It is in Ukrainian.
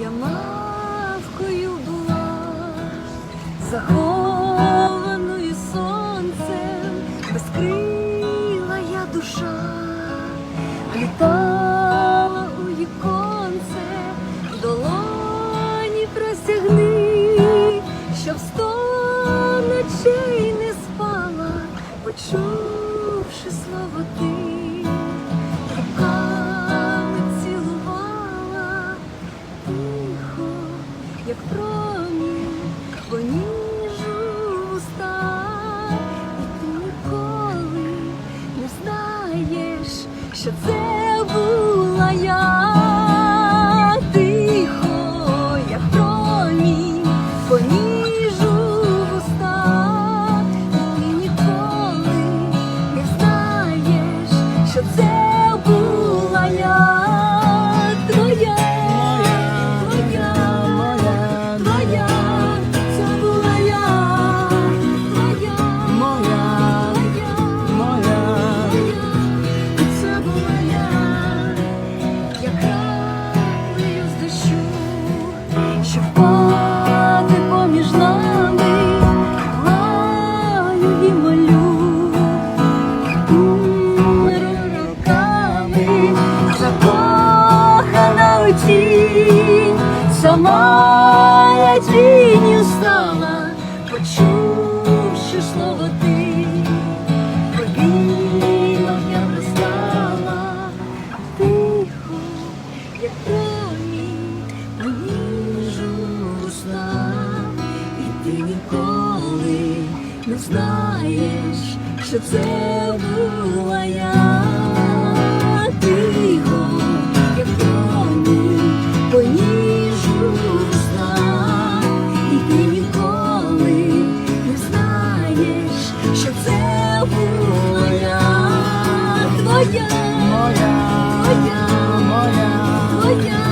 я мавкою була, захованою сонцем, безкрила я душа, літала у віконце, долоні простягни, щоб сто ночей не спала, почувши слово ти. Що це була я сама я тінню стала, почувши слово ти. Повільно я пристала, тихо, як промінь, поніжу уста, і ти ніколи не знаєш, що це була я. Я твоя, моя, моя. твоя,